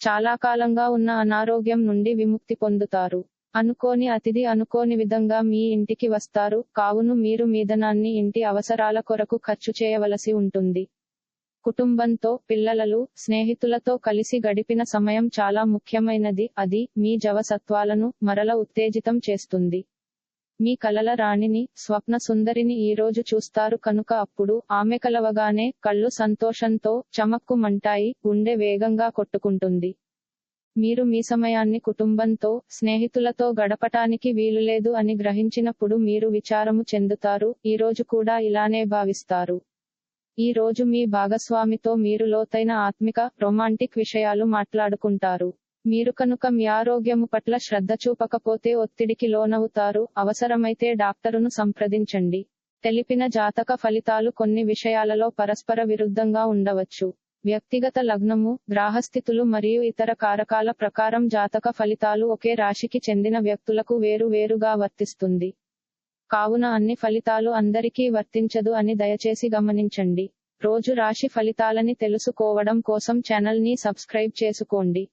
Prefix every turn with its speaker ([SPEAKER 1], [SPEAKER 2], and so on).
[SPEAKER 1] చాలా కాలంగా ఉన్న అనారోగ్యం నుండి విముక్తి పొందుతారు. అనుకోని అతిథి అనుకోని విధంగా మీ ఇంటికి వస్తారు. కావును మీరు మీదనాన్ని ఇంటి అవసరాల కొరకు ఖర్చు చేయవలసి ఉంటుంది. కుటుంబంతో పిల్లలలు స్నేహితులతో కలిసి గడిపిన సమయం చాలా ముఖ్యమైనది. అది మీ జవసత్వాలను మరల ఉత్తేజితం చేస్తుంది. మీ కలల రాణిని స్వప్న సుందరిని ఈ రోజు చూస్తారు కనుక అప్పుడు ఆమె కలవగానే కళ్ళు సంతోషంతో చమక్కుమంటాయి గుండె వేగంగా కొట్టుకుంటుంది. మీరు మీ సమయాన్ని కుటుంబంతో స్నేహితులతో గడపటానికి వీలులేదు అని గ్రహించినప్పుడు మీరు విచారము చెందుతారు ఈ రోజు కూడా ఇలానే భావిస్తారు. ఈ రోజు మీ భాగస్వామితో మీరు లోతైన ఆత్మిక రొమాంటిక్ విషయాలు మాట్లాడుకుంటారు. మీరు కనుక మీ ఆరోగ్యము పట్ల శ్రద్ధ చూపకపోతే ఒత్తిడికి లోనవుతారు. అవసరమైతే డాక్టరును సంప్రదించండి. తెలిపిన జాతక ఫలితాలు కొన్ని విషయాలలో పరస్పర విరుద్ధంగా ఉండవచ్చు. వ్యక్తిగత లగ్నము గ్రాహస్థితులు మరియు ఇతర కారకాల ప్రకారం జాతక ఫలితాలు ఒకే రాశికి చెందిన వ్యక్తులకు వేరు వేరుగా వర్తిస్తుంది. కావున అన్ని ఫలితాలు అందరికీ వర్తించదు అని దయచేసి గమనించండి. రోజు రాశి ఫలితాలని తెలుసుకోవడం కోసం ఛానల్ని సబ్స్క్రైబ్ చేసుకోండి.